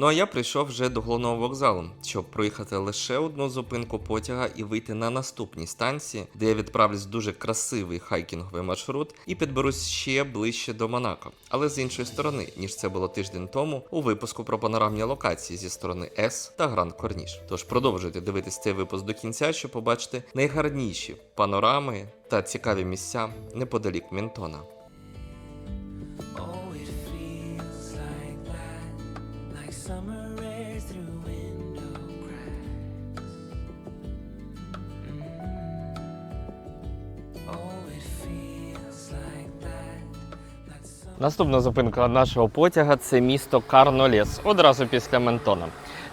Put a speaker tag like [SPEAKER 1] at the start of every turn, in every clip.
[SPEAKER 1] Ну а я прийшов вже до головного вокзалу, щоб проїхати лише одну зупинку потяга і вийти на наступній станції, де я відправлюсь в дуже красивий хайкінговий маршрут і підберусь ще ближче до Монако, але з іншої сторони, ніж це було тиждень тому у випуску про панорамні локації зі сторони С та Гранд Корніш. Тож продовжуйте дивитись цей випуск до кінця, щоб побачити найгарніші панорами та цікаві місця неподалік Мінтона.
[SPEAKER 2] Summer air through. Mm. Oh.
[SPEAKER 3] Наступна зупинка нашого потяга це місто Карнолес, одразу після Ментона.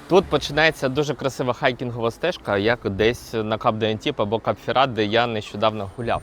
[SPEAKER 3] Тут починається дуже красива хайкінгова стежка, як десь на Кап де або Кап Фірат, де я нещодавно гуляв.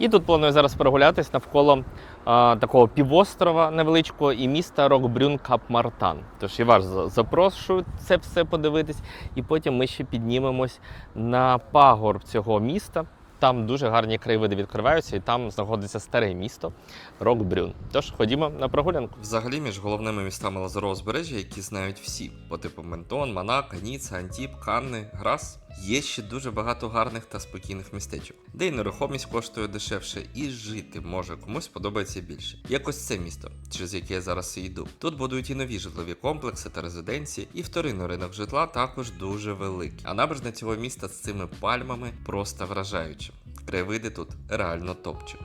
[SPEAKER 3] І тут планую зараз прогулятись навколо а, такого півострова невеличкого і міста Рокбрюн Кап Мартан. Тож я вас запрошую це все подивитись, і потім ми ще піднімемось на пагорб цього міста. Там дуже гарні краєвиди відкриваються, і там знаходиться старе місто Рокбрюн. Тож ходімо на прогулянку.
[SPEAKER 1] Взагалі між головними містами Лазарового узбережжя, які знають всі, по типу Ментон, Монако, Ніца, Антіп, Канни, Грас, є ще дуже багато гарних та спокійних містечок, де й нерухомість коштує дешевше, і жити може комусь подобається більше. Якось це місто, через яке я зараз і йду. Тут будують і нові житлові комплекси та резиденції, і вторинний ринок житла також дуже великий. А набережна цього міста з цими пальмами просто вражаюча. Краєвиди тут реально топчик.